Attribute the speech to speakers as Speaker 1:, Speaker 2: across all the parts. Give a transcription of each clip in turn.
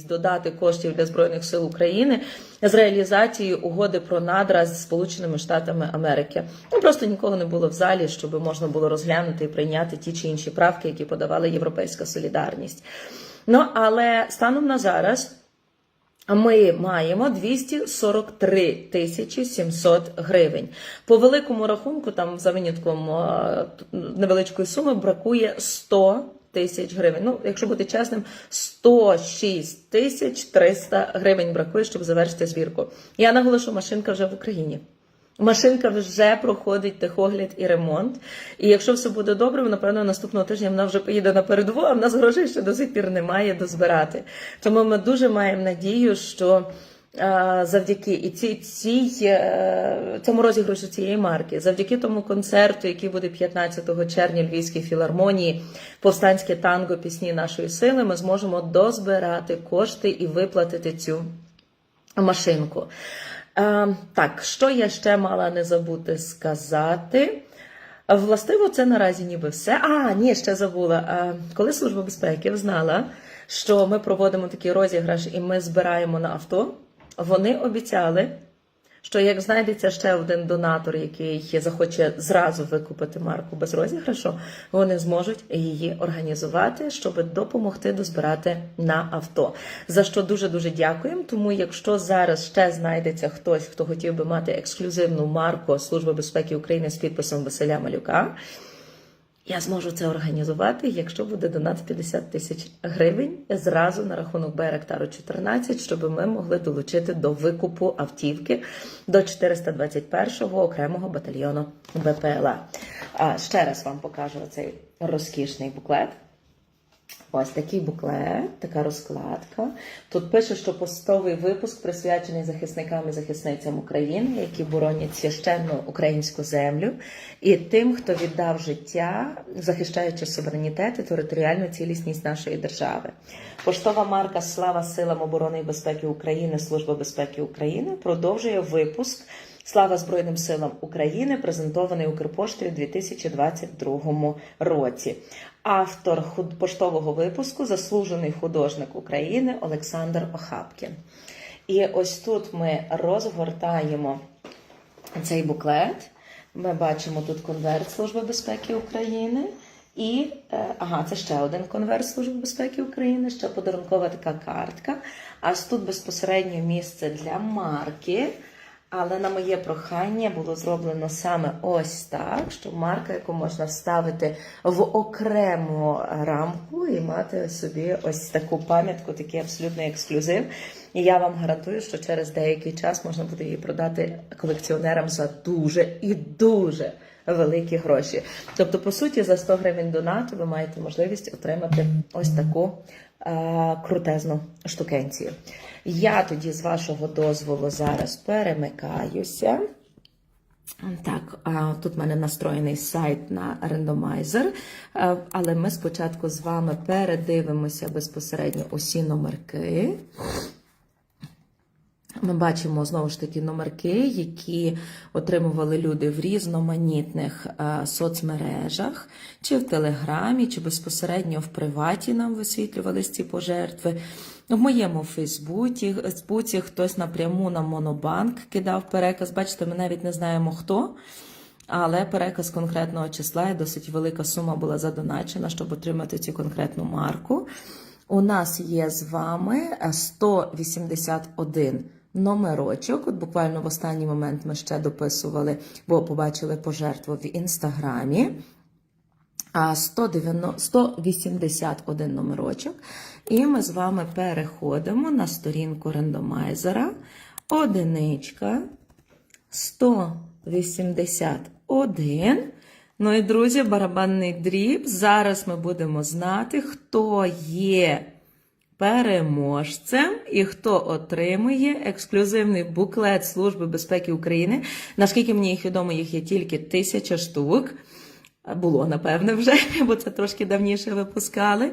Speaker 1: додати коштів для збройних сил України з реалізацією угоди про надра з Сполученими Штатами Америки. Ну просто нікого не було в залі, щоб можна було розглянути і прийняти ті чи інші правки, які подавала Європейська Солідарність. Ну але станом на зараз. Ми маємо 243 тисячі 700 гривень. По великому рахунку, там за винятком е, невеличкої суми, бракує 100 тисяч гривень. Ну, якщо бути чесним, 106 тисяч 300 гривень бракує, щоб завершити збірку. Я наголошу, машинка вже в Україні. Машинка вже проходить техогляд і ремонт. І якщо все буде добре, напевно, наступного тижня вона вже поїде на передову, а в нас грошей ще до сих пір немає дозбирати. Тому ми дуже маємо надію, що завдяки і цій, цій, е, цьому розіграшу цієї марки, завдяки тому концерту, який буде 15 червня Львівській філармонії, повстанське танго пісні нашої сили, ми зможемо дозбирати кошти і виплатити цю машинку. Е, так, що я ще мала не забути сказати? Властиво, це наразі ніби все. А, ні, ще забула. Е, коли Служба безпеки знала, що ми проводимо такий розіграш і ми збираємо на авто, вони обіцяли, що як знайдеться ще один донатор, який захоче зразу викупити марку без розіграшу, вони зможуть її організувати, щоб допомогти дозбирати на авто. За що дуже дуже дякуємо. Тому, якщо зараз ще знайдеться хтось, хто хотів би мати ексклюзивну марку Служби безпеки України з підписом Василя Малюка. Я зможу це організувати, якщо буде донат 50 тисяч гривень зразу на рахунок Байрактару 14, щоб ми могли долучити до викупу автівки до 421-го окремого батальйону БПЛА. А ще раз вам покажу цей розкішний буклет. Ось такий буклет, така розкладка. Тут пише, що постовий випуск присвячений захисникам і захисницям України, які боронять священну українську землю, і тим, хто віддав життя, захищаючи суверенітет і територіальну цілісність нашої держави. Поштова марка Слава силам оборони і безпеки України, Служба безпеки України продовжує випуск. Слава Збройним силам України, презентований Укрпоштою у 2022 році. Автор поштового випуску заслужений художник України Олександр Охапкін. І ось тут ми розгортаємо цей буклет. Ми бачимо тут конверт Служби безпеки України. І е, ага, це ще один конверт Служби безпеки України, ще подарункова така картка. Аж тут безпосередньо місце для марки. Але на моє прохання було зроблено саме ось так, що марка, яку можна вставити в окрему рамку і мати собі ось таку пам'ятку, такий абсолютний ексклюзив. І я вам гарантую, що через деякий час можна буде її продати колекціонерам за дуже і дуже великі гроші. Тобто, по суті, за 100 гривень донату ви маєте можливість отримати ось таку крутезну штукенцію. Я тоді, з вашого дозволу, зараз перемикаюся. Так, тут в мене настроєний сайт на рандомайзер, е, але ми спочатку з вами передивимося безпосередньо усі номерки. Ми бачимо знову ж таки номерки, які отримували люди в різноманітних е, соцмережах, чи в Телеграмі, чи безпосередньо в приваті нам висвітлювались ці пожертви. В моєму Фейсбуці Фейсбуці хтось напряму на Монобанк кидав переказ. Бачите, ми навіть не знаємо хто. Але переказ конкретного числа і досить велика сума була задоначена, щоб отримати цю конкретну марку. У нас є з вами 181 номерочок. От буквально в останній момент ми ще дописували, бо побачили пожертву в інстаграмі. 181 номерочок. І ми з вами переходимо на сторінку рандомайзера. Одиничка 181. Ну і друзі, барабанний дріб. Зараз ми будемо знати, хто є переможцем і хто отримує ексклюзивний буклет Служби безпеки України. Наскільки мені їх відомо, їх є тільки тисяча штук. Було, напевне, вже, бо це трошки давніше випускали.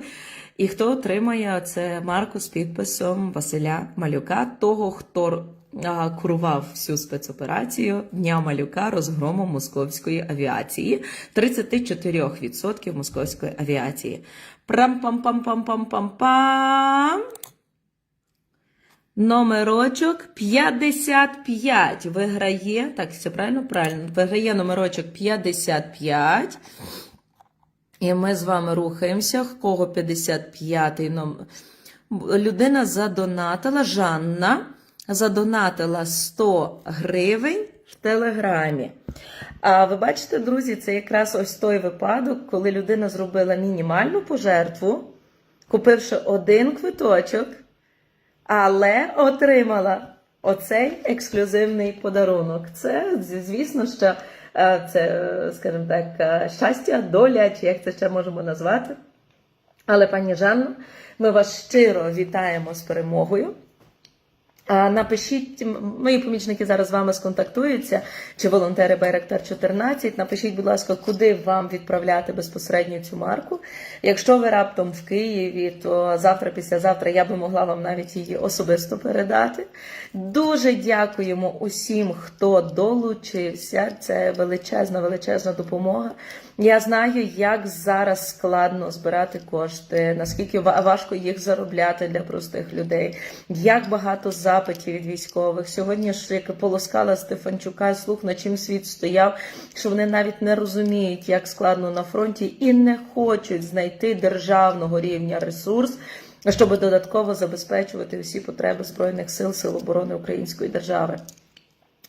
Speaker 1: І хто отримає це марку з підписом Василя Малюка, того, хто курував всю спецоперацію Дня Малюка розгромом московської авіації, 34% московської авіації. Прам-пам-пам-пам-пам-пам-пам. Номерочок 55 виграє. Так, все правильно? Правильно. Виграє номерочок 55. І ми з вами рухаємося. Кого 55-й номер? Людина задонатила, Жанна задонатила 100 гривень в Телеграмі. А ви бачите, друзі, це якраз ось той випадок, коли людина зробила мінімальну пожертву, купивши один квиточок, але отримала оцей ексклюзивний подарунок. Це, звісно, що е, це, скажімо так, е, щастя, доля, чи як це ще можемо назвати. Але, пані Жанно, ми вас щиро вітаємо з перемогою. Напишіть, мої помічники зараз з вами сконтактуються, чи волонтери Байрактар 14. Напишіть, будь ласка, куди вам відправляти безпосередньо цю марку. Якщо ви раптом в Києві, то завтра, післязавтра я би могла вам навіть її особисто передати. Дуже дякуємо усім, хто долучився. Це величезна, величезна допомога. Я знаю, як зараз складно збирати кошти, наскільки важко їх заробляти для простих людей, як багато запитів від військових. Сьогодні ж як полоскала Стефанчука, слух, на чим світ стояв, що вони навіть не розуміють, як складно на фронті, і не хочуть знайти державного рівня ресурс. Щоб додатково забезпечувати всі потреби Збройних сил Сил оборони Української держави.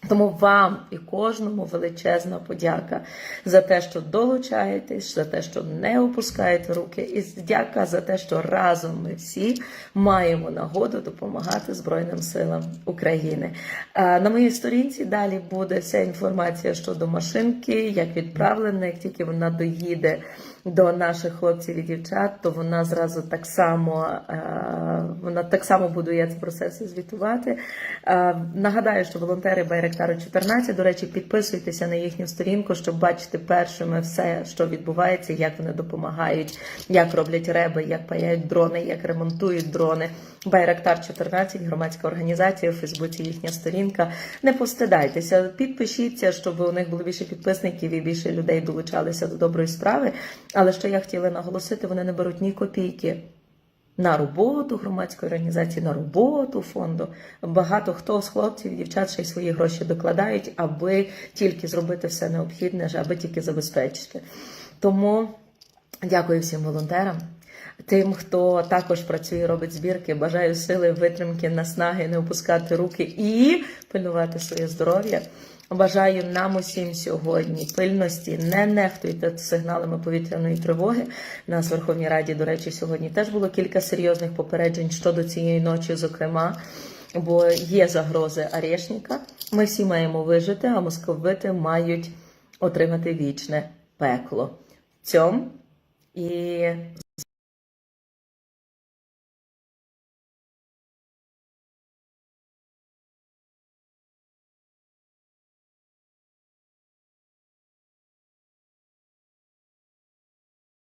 Speaker 1: Тому вам і кожному величезна подяка за те, що долучаєтесь, за те, що не опускаєте руки, і дяка за те, що разом ми всі маємо нагоду допомагати Збройним силам України. На моїй сторінці далі буде вся інформація щодо машинки, як відправлена, як тільки вона доїде до наших хлопців і дівчат, то вона зразу так само е, вона так само буде я про це все звітувати. Е, Нагадаю, що волонтери Байректару 14, до речі, підписуйтеся на їхню сторінку, щоб бачити першими все, що відбувається, як вони допомагають, як роблять реби, як паяють дрони, як ремонтують дрони. Байрактар 14, громадська організація, у Фейсбуці їхня сторінка. Не постидайтеся, підпишіться, щоб у них було більше підписників і більше людей долучалися до доброї справи. Але що я хотіла наголосити, вони не беруть ні копійки на роботу громадської організації, на роботу фонду. Багато хто з хлопців дівчат ще й свої гроші докладають, аби тільки зробити все необхідне, аби тільки забезпечити. Тому дякую всім волонтерам. Тим, хто також працює, робить збірки, бажаю сили, витримки, наснаги, не опускати руки і пильнувати своє здоров'я. Бажаю нам усім сьогодні пильності, не нехтуйте сигналами повітряної тривоги. Нас в Верховній Раді, до речі, сьогодні теж було кілька серйозних попереджень щодо цієї ночі, зокрема, бо є загрози Арешника. Ми всі маємо вижити, а московити мають отримати вічне пекло. Цьом і